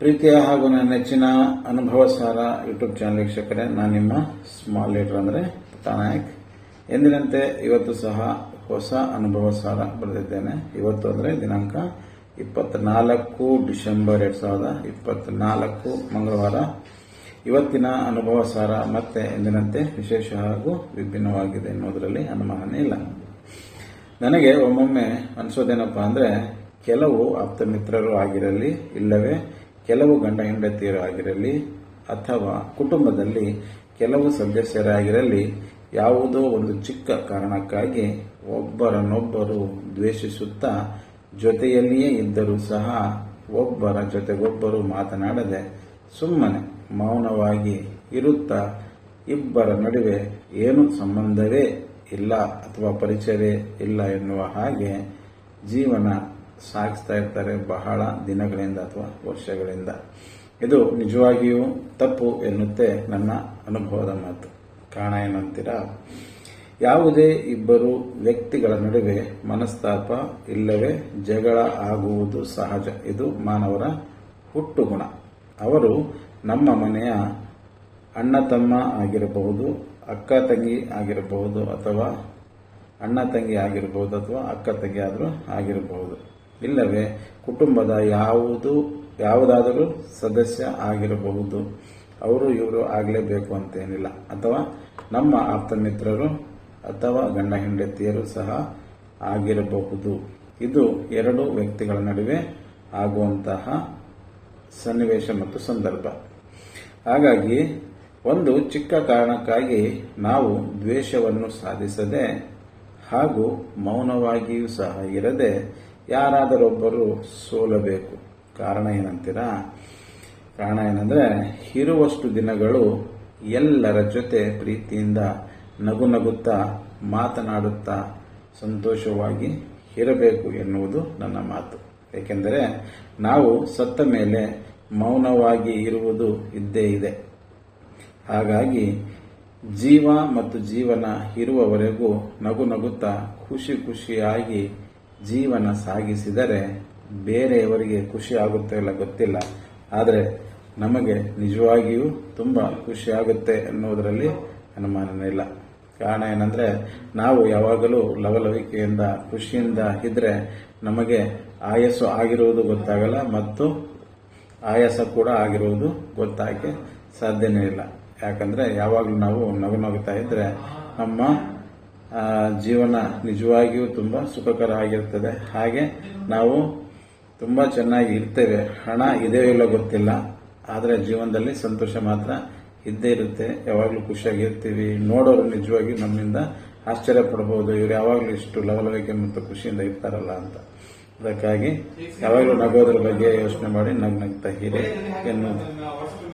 ಪ್ರೀತಿಯ ಹಾಗೂ ನನ್ನ ನೆಚ್ಚಿನ ಅನುಭವ ಸಾರ ಯೂಟ್ಯೂಬ್ ಚಾನಲ್ ವೀಕ್ಷಕರೇ, ನಾನು ನಿಮ್ಮ ಸ್ಮಾಲ್ ಲೀಡರ್ ಅಂದರೆ ನಾಯಕ್. ಎಂದಿನಂತೆ ಇವತ್ತು ಸಹ ಹೊಸ ಅನುಭವ ಸಾರ ಬರೆದಿದ್ದೇನೆ. ಇವತ್ತು ಅಂದರೆ ದಿನಾಂಕ ಇಪ್ಪತ್ನಾಲ್ಕು ಡಿಸೆಂಬರ್ ಎರಡು ಸಾವಿರದ ಇಪ್ಪತ್ನಾಲ್ಕು ಮಂಗಳವಾರ. ಇವತ್ತಿನ ಅನುಭವ ಸಾರ ಮತ್ತೆ ಎಂದಿನಂತೆ ವಿಶೇಷ ಹಾಗೂ ವಿಭಿನ್ನವಾಗಿದೆ ಎನ್ನುವುದರಲ್ಲಿ ಅನುಮಾನನೇ ಇಲ್ಲ. ನನಗೆ ಒಮ್ಮೊಮ್ಮೆ ಅನಿಸೋದೇನಪ್ಪ ಅಂದರೆ, ಕೆಲವು ಆಪ್ತ ಮಿತ್ರರು ಆಗಿರಲಿ, ಇಲ್ಲವೇ ಕೆಲವು ಗಂಡ ಹೆಂಡತಿಯರಾಗಿರಲಿ ಅಥವಾ ಕುಟುಂಬದಲ್ಲಿ ಕೆಲವು ಸದಸ್ಯರಾಗಿರಲಿ ಯಾವುದೋ ಒಂದು ಚಿಕ್ಕ ಕಾರಣಕ್ಕಾಗಿ ಒಬ್ಬರನ್ನೊಬ್ಬರು ದ್ವೇಷಿಸುತ್ತಾ ಜೊತೆಯಲ್ಲಿಯೇ ಇದ್ದರೂ ಸಹ ಒಬ್ಬರ ಜೊತೆಗೊಬ್ಬರು ಮಾತನಾಡದೆ ಸುಮ್ಮನೆ ಮೌನವಾಗಿ ಇರುತ್ತಾ ಇಬ್ಬರ ನಡುವೆ ಏನು ಸಂಬಂಧವೇ ಇಲ್ಲ ಅಥವಾ ಪರಿಚಯವೇ ಇಲ್ಲ ಎನ್ನುವ ಹಾಗೆ ಜೀವನ ಸಾಗಿಸ್ತಾ ಇರ್ತಾರೆ ಬಹಳ ದಿನಗಳಿಂದ ಅಥವಾ ವರ್ಷಗಳಿಂದ. ಇದು ನಿಜವಾಗಿಯೂ ತಪ್ಪು ಎನ್ನುತ್ತೆ ನನ್ನ ಅನುಭವದ ಮಾತು. ಕಾರಣ ಏನಂತೀರಾ? ಯಾವುದೇ ಇಬ್ಬರು ವ್ಯಕ್ತಿಗಳ ನಡುವೆ ಮನಸ್ತಾಪ ಇಲ್ಲವೇ ಜಗಳ ಆಗುವುದು ಸಹಜ. ಇದು ಮಾನವರ ಹುಟ್ಟು ಗುಣ ಅವರು ನಮ್ಮ ಮನೆಯ ಅಣ್ಣ ತಮ್ಮ ಆಗಿರಬಹುದು, ಅಕ್ಕ ತಂಗಿ ಆಗಿರಬಹುದು ಅಥವಾ ಅಣ್ಣ ತಂಗಿ ಆಗಿರಬಹುದು ಅಥವಾ ಅಕ್ಕ ತಂಗಿ ಆದರೂ ಆಗಿರಬಹುದು. ಇಲ್ಲವೇ ಕುಟುಂಬದ ಯಾವುದು, ಯಾವುದಾದರೂ ಸದಸ್ಯ ಆಗಿರಬಹುದು. ಅವರು ಇವರು ಆಗಲೇಬೇಕು ಅಂತೇನಿಲ್ಲ. ಅಥವಾ ನಮ್ಮ ಆಪ್ತ ಮಿತ್ರರು ಅಥವಾ ಗಂಡ ಹೆಂಡತಿಯರು ಸಹ ಆಗಿರಬಹುದು. ಇದು ಎರಡು ವ್ಯಕ್ತಿಗಳ ನಡುವೆ ಆಗುವಂತಹ ಸನ್ನಿವೇಶ ಮತ್ತು ಸಂದರ್ಭ. ಹಾಗಾಗಿ ಒಂದು ಚಿಕ್ಕ ಕಾರಣಕ್ಕಾಗಿ ನಾವು ದ್ವೇಷವನ್ನು ಸಾಧಿಸದೆ ಹಾಗೂ ಮೌನವಾಗಿಯೂ ಸಹ ಇರದೆ ಯಾರಾದರೊಬ್ಬರು ಸೋಲಬೇಕು. ಕಾರಣ ಏನಂತೀರಾ? ಕಾರಣ ಏನಂದ್ರೆ, ಇರುವಷ್ಟು ದಿನಗಳು ಎಲ್ಲರ ಜೊತೆ ಪ್ರೀತಿಯಿಂದ ನಗು ನಗುತ್ತಾ, ಮಾತನಾಡುತ್ತಾ, ಸಂತೋಷವಾಗಿ ಇರಬೇಕು ಎನ್ನುವುದು ನನ್ನ ಮಾತು. ಏಕೆಂದರೆ, ನಾವು ಸತ್ತ ಮೇಲೆ ಮೌನವಾಗಿ ಇರುವುದು ಇದ್ದೇ ಇದೆ. ಹಾಗಾಗಿ, ಜೀವ ಮತ್ತು ಜೀವನ ಇರುವವರೆಗೂ ನಗು ನಗುತ್ತಾ, ಖುಷಿ ಖುಷಿಯಾಗಿ ಜೀವನ ಸಾಗಿಸಿದರೆ ಬೇರೆಯವರಿಗೆ ಖುಷಿ ಆಗುತ್ತೆ ಇಲ್ಲ ಗೊತ್ತಿಲ್ಲ. ಆದರೆ ನಮಗೆ ನಿಜವಾಗಿಯೂ ತುಂಬ ಖುಷಿ ಆಗುತ್ತೆ ಎನ್ನುವುದರಲ್ಲಿ ಅನುಮಾನನೇ ಇಲ್ಲ. ಕಾರಣ ಏನಂದ್ರೆ, ನಾವು ಯಾವಾಗಲೂ ಲವಲವಿಕೆಯಿಂದ, ಖುಷಿಯಿಂದ ಇದ್ರೆ ನಮಗೆ ಆಯಸ್ಸು ಆಗಿರುವುದು ಗೊತ್ತಾಗಲ್ಲ ಮತ್ತು ಆಯಾಸ ಕೂಡ ಆಗಿರುವುದು ಗೊತ್ತಾಗಕ್ಕೆ ಸಾಧ್ಯನೇ ಇಲ್ಲ. ಯಾಕಂದ್ರೆ ಯಾವಾಗಲೂ ನಾವು ನಗು ನಗುತ್ತಾ ಇದ್ರೆ ನಮ್ಮ ಜೀವನ ನಿಜವಾಗಿಯೂ ತುಂಬ ಸುಖಕರ ಆಗಿರ್ತದೆ ಹಾಗೆ ನಾವು ತುಂಬ ಚೆನ್ನಾಗಿ ಇರ್ತೇವೆ. ಹಣ ಇದೆಯೋ ಇಲ್ಲೋ ಗೊತ್ತಿಲ್ಲ. ಆದರೆ ಜೀವನದಲ್ಲಿ ಸಂತೋಷ ಮಾತ್ರ ಇದ್ದೇ ಇರುತ್ತೆ. ಯಾವಾಗಲೂ ಖುಷಿಯಾಗಿರ್ತೀವಿ. ನೋಡೋರು ನಿಜವಾಗಿಯೂ ನಮ್ಮಿಂದ ಆಶ್ಚರ್ಯ ಪಡಬಹುದು ಇವರು ಯಾವಾಗಲೂ ಇಷ್ಟು ಲವಲವಿಕೆ ಮತ್ತು ಖುಷಿಯಿಂದ ಇರ್ತಾರಲ್ಲ ಅಂತ. ಅದಕ್ಕಾಗಿ ಯಾವಾಗಲೂ ನಗೋದ್ರ ಬಗ್ಗೆ ಯೋಚನೆ ಮಾಡಿ ನಗ್ ನಗ್ತಾ ಹೀರೆ ಎನ್ನುವುದು.